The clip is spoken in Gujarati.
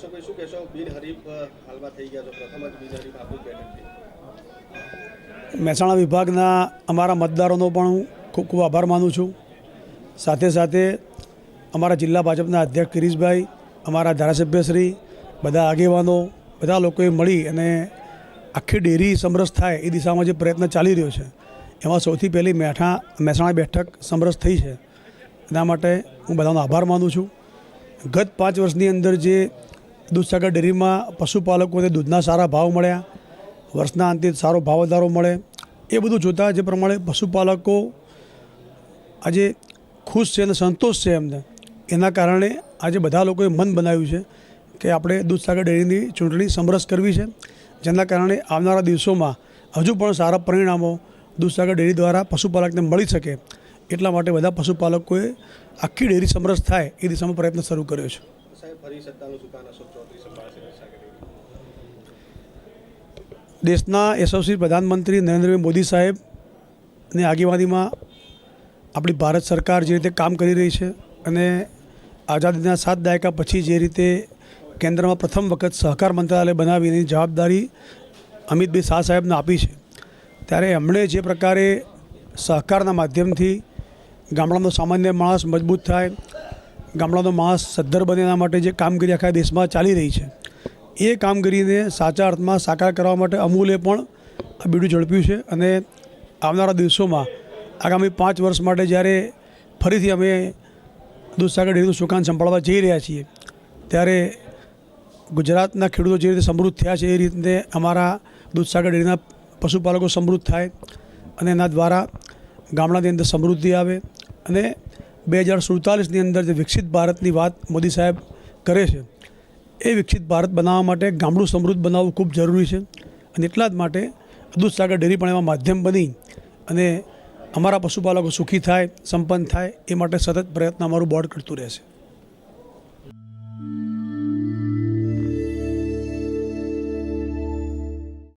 હર્ષભાઈ શું કહેશો? બિનહરીફ હાલમાં થઈ ગયા છો. પ્રથમ જ બિનહરીફ આપણી બેઠક મહેસાણા વિભાગના અમારા મતદારોનો પણ હું ખૂબ ખૂબ આભાર માનું છું. સાથે સાથે અમારા જિલ્લા ભાજપના અધ્યક્ષ કિરીશભાઈ, અમારા ધારાસભ્યશ્રી, બધા આગેવાનો, બધા લોકોએ મળી અને આખી ડેરી સમરસ થાય એ દિશામાં જે પ્રયત્ન ચાલી રહ્યો છે. એમાં સૌથી પહેલી મેઠા, મહેસાણા બેઠક સમરસ થઈ છે. એના માટે હું બધાનો આભાર માનું છું. ગત પાંચ વર્ષની અંદર જે દૂધસાગર ડેરીમાં પશુપાલકોને દૂધના સારા ભાવ મળ્યા, વર્ષના અંતે સારો ભાવ વધારો મળે. એ બધું જોતાં જે પ્રમાણે પશુપાલકો આજે ખુશ છે અને સંતોષ છે એમને. એના કારણે આજે બધા લોકોએ મન બનાવ્યું છે કે આપણે દૂધસાગર ડેરીની ચૂંટણી સમરસ કરવી છે. જેના કારણે આવનારા દિવસોમાં હજુ પણ સારા પરિણામો દૂધસાગર ડેરી દ્વારા પશુપાલકને મળી શકે. એટલા માટે બધા પશુપાલકોએ આખી ડેરી સમરસ થાય એ દિશામાં પ્રયત્ન શરૂ કર્યો છે. દેશના યશસ્વી પ્રધાનમંત્રી નરેન્દ્રભાઈ મોદી સાહેબની આગેવાનીમાં આપણી ભારત સરકાર જે રીતે કામ કરી રહી છે અને આઝાદીના સાત દાયકા પછી જે રીતે કેન્દ્રમાં પ્રથમ વખત સહકાર મંત્રાલય બનાવી એની જવાબદારી અમિતભાઈ શાહ સાહેબને આપી છે. ત્યારે એમણે જે પ્રકારે સહકારના માધ્યમથી ગામડાનો સામાન્ય માણસ મજબૂત થાય ગામડાનો માણસ સદ્ધર બને એના માટે જે કામગીરી આખા દેશમાં ચાલી રહી છે, એ કામગીરીને સાચા અર્થમાં સાકાર કરવા માટે અમૂલે પણ આ બીડું ઝડપ્યું છે અને આવનારા દિવસોમાં આગામી પાંચ વર્ષ માટે જ્યારે ફરીથી અમે દૂધસાગર ડેરીનું સુકાન સંભાળવા જઈ રહ્યા છીએ, ત્યારે ગુજરાતના ખેડૂતો જે રીતે સમૃદ્ધ થયા છે, એ રીતે અમારા દૂધસાગર ડેરીના પશુપાલકો સમૃદ્ધ થાય અને એના દ્વારા ગામડાની અંદર સમૃદ્ધિ આવે અને બે હજાર સુડતાલીસની અંદર જે વિકસિત ભારતની વાત મોદી સાહેબ કરે છે, એ વિકસિત ભારત બનાવવા માટે ગામડું સમૃદ્ધ બનાવવું ખૂબ જરૂરી છે અને એટલા જ માટે દૂધસાગર ડેરી પણ એમાં માધ્યમ બની અને અમારા પશુપાલકો સુખી થાય, સંપન્ન થાય, એ માટે સતત પ્રયત્ન અમારું બોર્ડ કરતું રહેશે.